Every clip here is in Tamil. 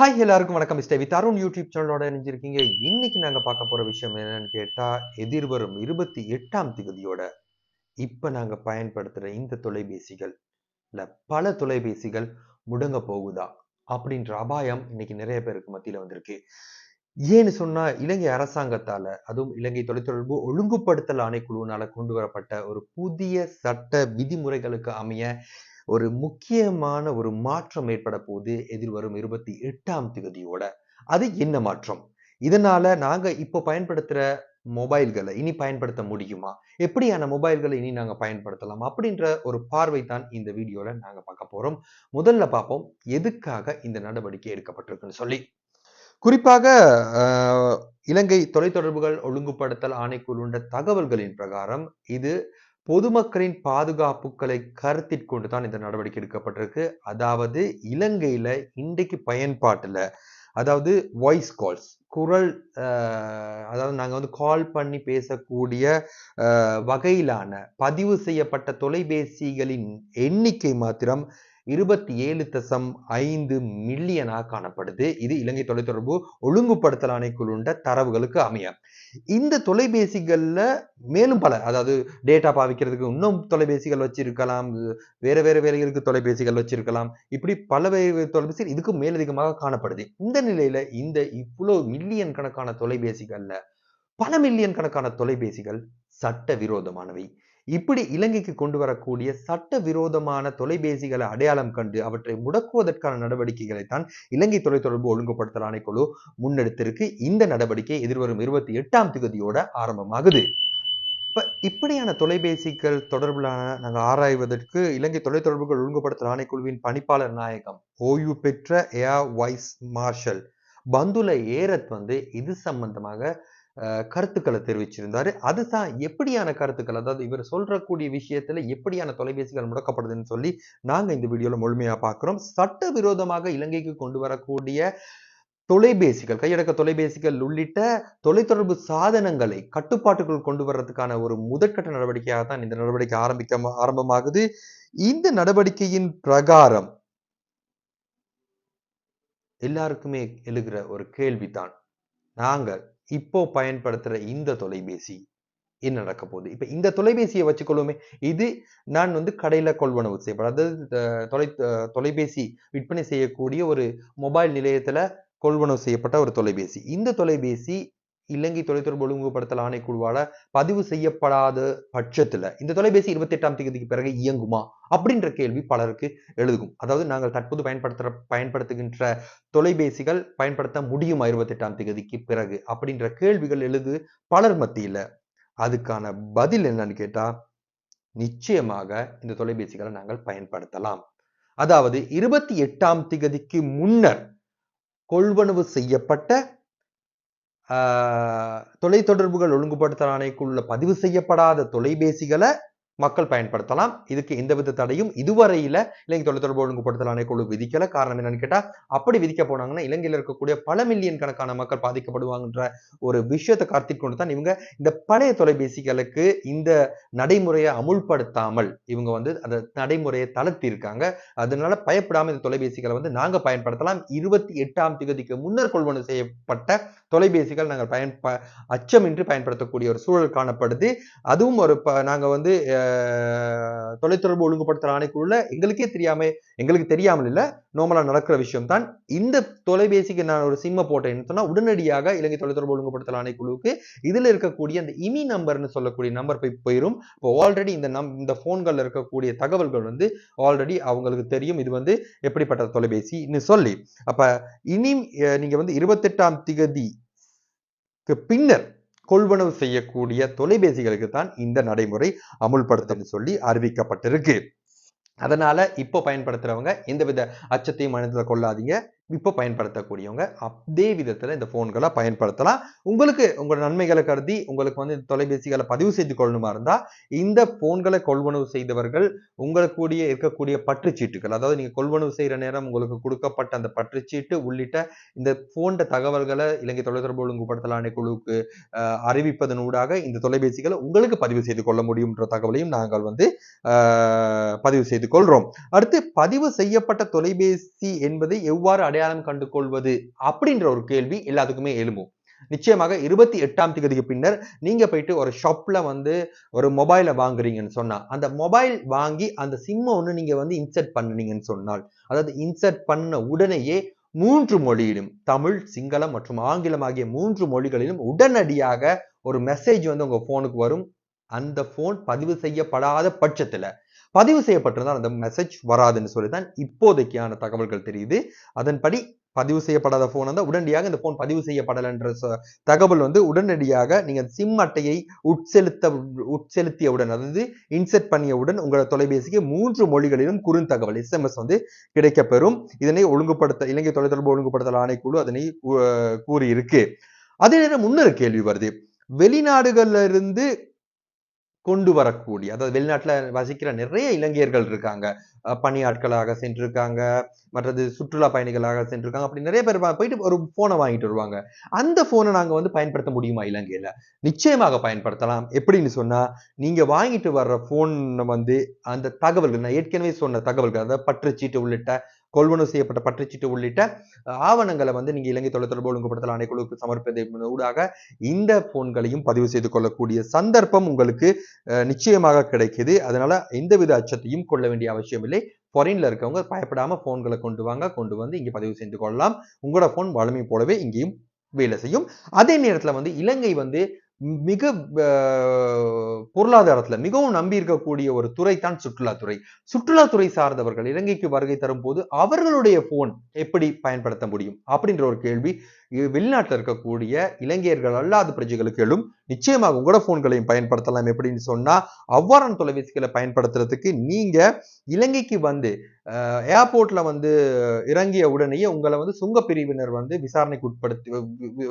ஹாய் எல்லாருக்கும் வணக்கம். மிஸ்டர் வித் அருண் யூடியூப் சேனலோட இணைஞ்சிருக்கீங்க. இன்னைக்கு நாங்க பார்க்க போற விஷயம் என்னன்னு கேட்டா எதிர்வரும் இருபத்தி எட்டாம் திகதியோட இப்போ நாங்க பயன்படுத்துற இந்த தொலைபேசிகள் இல்லை பல தொலைபேசிகள் முடங்க போகுதா அப்படின்ற அபாயம் இன்னைக்கு நிறைய பேருக்கு மத்தியில வந்திருக்கு. ஏன்னு சொன்னா இலங்கை அரசாங்கத்தால அதுவும் இலங்கை தொலைத்தொடர்பு ஒழுங்குபடுத்தல் ஆணைக்குழுவினால் கொண்டு வரப்பட்ட ஒரு புதிய சட்ட விதிமுறைகளுக்கு அமைய ஒரு முக்கியமான ஒரு மாற்றம் ஏற்பட போகுது எதிர்வரும் இருபத்தி எட்டாம் திகதியோட அது என்ன மாற்றம்? இதனால நாங்க இப்போ பயன்படுத்துற மொபைல்களை இனி பயன்படுத்த முடியுமா? எப்படியான மொபைல்களை இனி நாங்க பயன்படுத்தலாம்? அப்படின்ற ஒரு பார்வை தான் இந்த வீடியோல நாங்க பார்க்க போறோம். முதல்ல பார்ப்போம் எதுக்காக இந்த நடவடிக்கை எடுக்கப்பட்டிருக்குன்னு சொல்லி. குறிப்பாக இலங்கை தொலைத்தொடர்புகள் ஒழுங்குபடுத்தல் ஆணைக்குழுண்ட தகவல்களின் பிரகாரம் இது பொதுமக்களின் பாதுகாப்புகளை கருத்தில் கொண்டு தான் இந்த நடவடிக்கை எடுக்கப்பட்டிருக்கு. அதாவது இலங்கையில இன்றைக்கு பயன்பாட்டுல அதாவது வாய்ஸ் கால்ஸ் குரல் அஹ், அதாவது நாங்க வந்து கால் பண்ணி பேசக்கூடிய அஹ், வகையிலான பதிவு செய்யப்பட்ட தொலைபேசிகளின் எண்ணிக்கை மாத்திரம் இருபத்தி ஏழு தசம் ஐந்து மில்லியனாக காணப்படுது. இது இலங்கை தொலைத்தொடர்பு ஒழுங்குபடுத்தல் ஆணைக்குழுண்ட தரவுகளுக்கு அமைய. இந்த தொலைபேசிகள்ல மேலும் பல அதாவது டேட்டா பாவிக்கிறதுக்கு இன்னும் தொலைபேசிகள் வச்சிருக்கலாம் வேற வேற வேலைகளுக்கு தொலைபேசிகள் வச்சிருக்கலாம். இப்படி பல வேறு தொலைபேசிகள் இதுக்கு மேலதிகமாக காணப்படுது. இந்த நிலையில இந்த இவ்வளவு மில்லியன் கணக்கான தொலைபேசிகள்ல பல மில்லியன் கணக்கான தொலைபேசிகள் சட்ட விரோதமானவை. இப்படி இலங்கைக்கு கொண்டு வரக்கூடிய சட்ட விரோதமான தொலைபேசிகளை அடையாளம் கண்டு அவற்றை முடக்குவதற்கான நடவடிக்கைகளை தான் இலங்கை தொலைத்தொடர்பு ஒழுங்குபடுத்தல் ஆணைக்குழு முன்னெடுத்திருக்கு. இந்த நடவடிக்கை எதிர்வரும் இருபத்தி எட்டாம் திகதியோட ஆரம்பமாகுது. இப்ப இப்படியான தொலைபேசிகள் தொடர்பிலான நாங்கள் ஆராய்வதற்கு இலங்கை தொலைத்தொடர்புகள் ஒழுங்குபடுத்தல் ஆணைக்குழுவின் பணிப்பாளர் நாயகம் ஓய்வு பெற்ற air vice marshal Bandula Herath வந்து இது சம்பந்தமாக கருத்துக்களை தெரிவிச்சிருந்தாரு. அதுதான் எப்படியான கருத்துக்கள்? அதாவது இவர் சொல்றக்கூடிய விஷயத்துல எப்படியான தொலைபேசிகள் முடக்கப்படுதுன்னு சொல்லி நாங்க இந்த வீடியோல முழுமையா பார்க்கிறோம் சட்ட விரோதமாக இலங்கைக்கு கொண்டு வரக்கூடிய தொலைபேசிகள் கையடக்க தொலைபேசிகள் உள்ளிட்ட தொலைத்தொடர்பு சாதனங்களை கட்டுப்பாட்டுக்குள் கொண்டு வர்றதுக்கான ஒரு முதற்கட்ட நடவடிக்கையாக தான் இந்த நடவடிக்கை ஆரம்பிக்க ஆரம்பமாகுது. இந்த நடவடிக்கையின் பிரகாரம் எல்லாருக்குமே எழுகிற ஒரு கேள்விதான். நாங்கள் இப்போ பயன்படுத்துகிற இந்த தொலைபேசி என்ன நடக்க போகுது? இப்போ இந்த தொலைபேசியை வச்சுக்கொள்ளுமே இது நான் வந்து கடையில் கொள்வனவு செய்யப்படும். அதாவது தொலை தொலைபேசி விற்பனை செய்யக்கூடிய ஒரு மொபைல் நிலையத்தில் கொள்வனவு செய்யப்பட்ட ஒரு தொலைபேசி. இந்த தொலைபேசி இலங்கை தொலைத்தொடர்பு ஒழுங்குபடுத்தல் ஆணைக்குழுவால பதிவு செய்யப்படாத பட்சத்துல இந்த தொலைபேசி இருபத்தி எட்டாம் தேதிக்கு பிறகு இயங்குமா அப்படின்ற கேள்வி பலருக்கு எழுதுகும். அதாவது நாங்கள் தற்போது பயன்படுத்துற பயன்படுத்துகின்ற தொலைபேசிகள் பயன்படுத்த முடியுமா இருபத்தி எட்டாம் தேதிக்கு பிறகு அப்படின்ற கேள்விகள் எழுது பலர் மத்தியில. அதுக்கான பதில் என்னன்னு கேட்டா நிச்சயமாக இந்த தொலைபேசிகளை நாங்கள் பயன்படுத்தலாம். அதாவது இருபத்தி எட்டாம் திகதிக்கு முன்னர் கொள்வனவு செய்யப்பட்ட தொலைத்தொடர்புகள் ஒழுங்குபடுத்தல் ஆணைக்குள்ள பதிவு செய்யப்படாத தொலைபேசிகளை மக்கள் பயன்படுத்தலாம். இதுக்கு எந்தவித தடையும் இதுவரையில இலங்கை தொலைத்தொடர்பு ஒழுங்குபடுத்தல் ஆணைக்குழு விதிக்கல. காரணம் என்னன்னு கேட்டா அப்படி விதிக்க போனாங்கன்னா இலங்கையில் இருக்கக்கூடிய பல மில்லியன் கணக்கான மக்கள் பாதிக்கப்படுவாங்கன்ற ஒரு விஷயத்தை கருத்தில் கொண்டு தான் இவங்க இந்த பழைய தொலைபேசிகளுக்கு இந்த நடைமுறையை அமுல்படுத்தாமல் இவங்க வந்து அந்த நடைமுறையை தளர்த்தி இருக்காங்க அதனால பயப்படாம இந்த தொலைபேசிகளை வந்து நாங்க பயன்படுத்தலாம். இருபத்தி எட்டாம் திகதிக்கு முன்னர் கொள்வனவு செய்யப்பட்ட தொலைபேசிகள் நாங்கள் பயன் அச்சமின்றி பயன்படுத்தக்கூடிய ஒரு சூழல் காணப்படுது. அதுவும் ஒரு ப- நாங்க வந்து தொலைத்தொடர்பு ஒழுங்குபடுத்தல் ஆணைக்குள்ள எங்களுக்கே தெரியாம எங்களுக்கு தெரியாமல் இல்ல நோமலா நடக்கிற விஷயம் தான் இந்த தொலைபேசிக்கு நான் ஒரு சிம்மை போட்டேன்னு சொன்னா உடனடியாக இலங்கை தொலைத்தொடர்பு ஒழுங்குபடுத்தல் ஆணைக்குழுவுக்கு இதுல இருக்கக்கூடிய அந்த இமி நம்பர்னு சொல்லக்கூடிய நம்பர் போய் போயிடும் இப்போ ஆல்ரெடி இந்த நம் இந்த போன்கள்ல இருக்கக்கூடிய தகவல்கள் வந்து ஆல்ரெடி அவங்களுக்கு தெரியும். இது வந்து எப்படிப்பட்ட தொலைபேசின்னு சொல்லி. அப்ப இனி நீங்க வந்து இருபத்தெட்டாம் திகதிக்கு பின்னர் கொள்வனவு செய்யக்கூடிய தொலைபேசிகளுக்கு தான் இந்த நடைமுறை அமுல்படுத்தன்னு சொல்லி அறிவிக்கப்பட்டிருக்கு. அதனால இப்போ பயன்படுத்துறவங்க எந்தவித அச்சத்தையும் மனதில் கொள்ளாதீங்க. இப்போ பயன்படுத்தக்கூடியவங்க அதே விதத்தில் இந்த போன்களை பயன்படுத்தலாம். உங்களுக்கு உங்களோட நன்மைகளை கருதி உங்களுக்கு வந்து இந்த தொலைபேசிகளை பதிவு செய்து கொள்ளணுமா இருந்தால் இந்த போன்களை கொள்வனவு செய்தவர்கள் உங்களுக்குடைய இருக்கக்கூடிய பற்றுச்சீட்டுகள் அதாவது நீங்கள் கொள்வனவு செய்கிற நேரம் உங்களுக்கு கொடுக்கப்பட்ட அந்த பற்றுச்சீட்டு உள்ளிட்ட இந்த போன்ற தகவல்களை இலங்கை தொலைத்தொடர்பு ஒழுங்குபடுத்தல் ஆணைக்குழுவுக்கு அறிவிப்பதன் ஊடாக இந்த தொலைபேசிகளை உங்களுக்கு பதிவு செய்து கொள்ள முடியும்ன்ற தகவலையும் நாங்கள் வந்து பதிவு செய்து கொள்றோம். அடுத்து பதிவு செய்யப்பட்ட தொலைபேசி என்பதை எவ்வாறு அடையாளம் அடையாளம் கண்டு கொள்வது அப்படின்ற ஒரு கேள்வி எல்லாத்துக்குமே எழும்பும். நிச்சயமாக இருபத்தி எட்டாம் தேதிக்கு பின்னர் நீங்க போயிட்டு ஒரு ஷாப்ல வந்து ஒரு மொபைலை வாங்குறீங்கன்னு சொன்னா அந்த மொபைல் வாங்கி அந்த சிம்மை ஒன்று நீங்க வந்து இன்சர்ட் பண்ணுனீங்கன்னு சொன்னால் அதாவது இன்சர்ட் பண்ண உடனேயே மூன்று மொழியிலும் தமிழ் சிங்களம் மற்றும் ஆங்கிலம் ஆகிய மூன்று மொழிகளிலும் உடனடியாக ஒரு மெசேஜ் வந்து உங்க போனுக்கு வரும். அந்த போன் பதிவு செய்யப்படாத பட்சத்துல பதிவு செய்யப்பட்டிருந்தால் அந்த மெசேஜ் வராதுன்னு சொல்லி தான் இப்போதைக்கான தகவல்கள் தெரியுது. அதன்படி பதிவு செய்யப்படாத போன் வந்தால் உடனடியாக இந்த போன் பதிவு செய்யப்படலைன்ற தகவல் வந்து உடனடியாக நீங்கள் சிம் அட்டையை உட்செலுத்த உட்செலுத்தியவுடன் அதாவது இன்செர்ட் பண்ணியவுடன் உங்களோட தொலைபேசிக்கு மூன்று மொழிகளிலும் குறுந்தகவல் எஸ்எம்எஸ் வந்து கிடைக்கப்பெறும். இதனை ஒழுங்குபடுத்த இலங்கை தொலைத்தொடர்பு ஒழுங்குபடுத்தல் ஆணைக்குழு அதனை கூறியிருக்கு. அதே நேரம் இன்னொரு கேள்வி வருது. வெளிநாடுகள்ல இருந்து கொண்டு வரக்கூடிய அதாவது வெளிநாட்டில் வசிக்கிற நிறைய இலங்கையர்கள் இருக்காங்க. பணியாட்களாக சென்றிருக்காங்க. மற்றது சுற்றுலா பயணிகளாக சென்றிருக்காங்க. அப்படி நிறைய பேர் போயிட்டு ஒரு ஃபோனை வாங்கிட்டு வருவாங்க. அந்த ஃபோனை நாங்கள் வந்து பயன்படுத்த முடியுமா இலங்கையில்? நிச்சயமாக பயன்படுத்தலாம். எப்படின்னு சொன்னால் நீங்கள் வாங்கிட்டு வர்ற ஃபோன் வந்து அந்த தகவல்கள் நான் ஏற்கனவே சொன்ன தகவல்கள் அதாவது பற்றுச்சீட்டு உள்ளிட்ட கொள்வனவு செய்யப்பட்ட பற்றுச்சீட்டு உள்ளிட்ட ஆவணங்களை வந்து நீங்க இலங்கை தொலைத்தொடர்பு ஒழுங்குபடுத்தல் ஆணைக்குழுவுக்கு சமர்ப்பதன் ஊடாக இந்த போன்களையும் பதிவு செய்து கொள்ளக்கூடிய சந்தர்ப்பம் உங்களுக்கு நிச்சயமாக கிடைக்குது. அதனால எந்தவித அச்சத்தையும் கொள்ள வேண்டிய அவசியம் இல்லை. ஃபாரின்ல இருக்கவங்க பயப்படாம போன்களை கொண்டு வாங்க கொண்டு வந்து இங்க பதிவு செய்து கொள்ளலாம். உங்களோட போன் வலிமை போலவே இங்கேயும் வேலை செய்யும். அதே நேரத்தில் வந்து இலங்கை வந்து மிக அஹ், பொருளாதாரத்துல மிகவும் நம்பி இருக்கக்கூடிய ஒரு துறை தான் சுற்றுலாத்துறை. சுற்றுலாத்துறை சார்ந்தவர்கள் இலங்கைக்கு வருகை தரும்போது அவர்களுடைய போன் எப்படி பயன்படுத்த முடியும்? அப்படின்ற ஒரு கேள்வி. வெளிநாட்டில் இருக்கக்கூடிய இலங்கையர்கள் அல்லாத பிரஜைகளுக்கு எழும் நிச்சயமாக உங்களோட போன்களையும் பயன்படுத்தலாம். எப்படின்னு சொன்னால் அவ்வாறான தொலைபேசிகளை பயன்படுத்துறதுக்கு நீங்கள் இலங்கைக்கு வந்து ஏர்போர்ட்டில் வந்து இறங்கிய உடனேயே உங்களை வந்து சுங்க பிரிவினர் வந்து விசாரணைக்கு உட்படுத்தி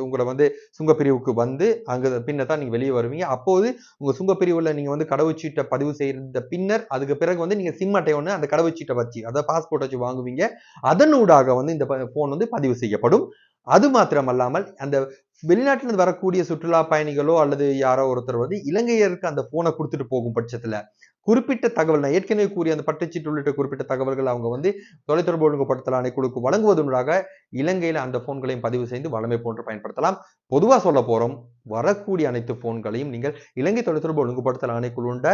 உங்களை வந்து சுங்க பிரிவுக்கு வந்து அங்கே பின்ன தான் நீங்கள் வெளியே வருவீங்க. அப்போது உங்கள் சுங்க பிரிவில் நீங்கள் வந்து கடவுச்சீட்டை பதிவு செய்த பின்னர் அதுக்கு பிறகு வந்து நீங்கள் சிம் அட்டை ஒன்று அந்த கடவுச்சீட்டை வச்சு அதை பாஸ்போர்ட் வச்சு வாங்குவீங்க. அதனூடாக வந்து இந்த ஃபோன் வந்து பதிவு செய்யப்படும். அது மாத்திரமல்லாமல் அந்த வெளிநாட்டிலிருந்து வரக்கூடிய சுற்றுலா பயணிகளோ அல்லது யாரோ ஒருத்தர் வந்து இலங்கையருக்கு அந்த போனை கொடுத்துட்டு போகும் பட்சத்துல குறிப்பிட்ட தகவல் நான் ஏற்கனவே கூறிய அந்த பட்டுச்சீட்டு உள்ளிட்ட குறிப்பிட்ட தகவல்கள் அவங்க வந்து தொலைத்தொடர்பு ஒழுங்குபடுத்தல் ஆணைக்குழுக்கு வழங்குவதனூடாக இலங்கையில் அந்த போன்களையும் பதிவு செய்து வளமை போன்று பயன்படுத்தலாம். பொதுவாக சொல்ல போகிறோம் வரக்கூடிய அனைத்து போன்களையும் நீங்கள் இலங்கை தொலைத்தொடர்பு ஒழுங்குபடுத்தல் ஆணைக்குழுண்ட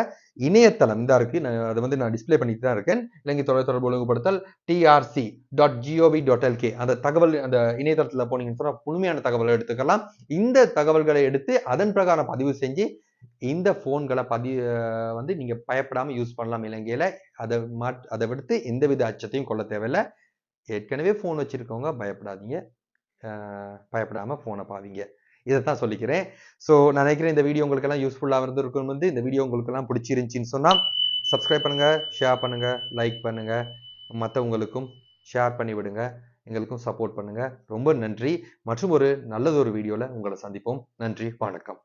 இணையதளம் இந்த இருக்கு நான் அதை வந்து நான் டிஸ்ப்ளே பண்ணிட்டு தான் இருக்கேன். இலங்கை தொலைத்தொடர்பு ஒழுங்குபடுத்தல் TRC dot GOV dot LK அந்த தகவல் அந்த இணையதளத்தில் போனீங்கன்னு சொன்னால் முழுமையான தகவலை எடுத்துக்கலாம். இந்த தகவல்களை எடுத்து அதன் பிரகாரம் பதிவு செஞ்சு இந்த ஃபோன்களை பதி வந்து நீங்கள் பயப்படாமல் யூஸ் பண்ணலாம் இலங்கையில். அதை மாட் அதை விடுத்து எந்தவித அச்சத்தையும் கொள்ள தேவையில்லை. ஏற்கனவே ஃபோன் வச்சுருக்கவங்க பயப்படாதீங்க. பயப்படாமல் ஃபோனை பாவீங்க. தான் சொல்லிக்கிறேன். ஸோ நான் நினைக்கிறேன் இந்த வீடியோ உங்களுக்கெல்லாம் யூஸ்ஃபுல்லாக இருந்திருக்கும் வந்து இந்த வீடியோ உங்களுக்கெல்லாம் பிடிச்சிருந்துச்சின்னு சொன்னால் சப்ஸ்கிரைப் பண்ணுங்கள் ஷேர் பண்ணுங்கள் லைக் பண்ணுங்கள் மற்றவங்களுக்கும் ஷேர் பண்ணி விடுங்க. எங்களுக்கும் சப்போர்ட் பண்ணுங்கள் ரொம்ப நன்றி. மற்றும் ஒரு நல்லதொரு வீடியோவில் உங்களை சந்திப்போம். நன்றி. வணக்கம்.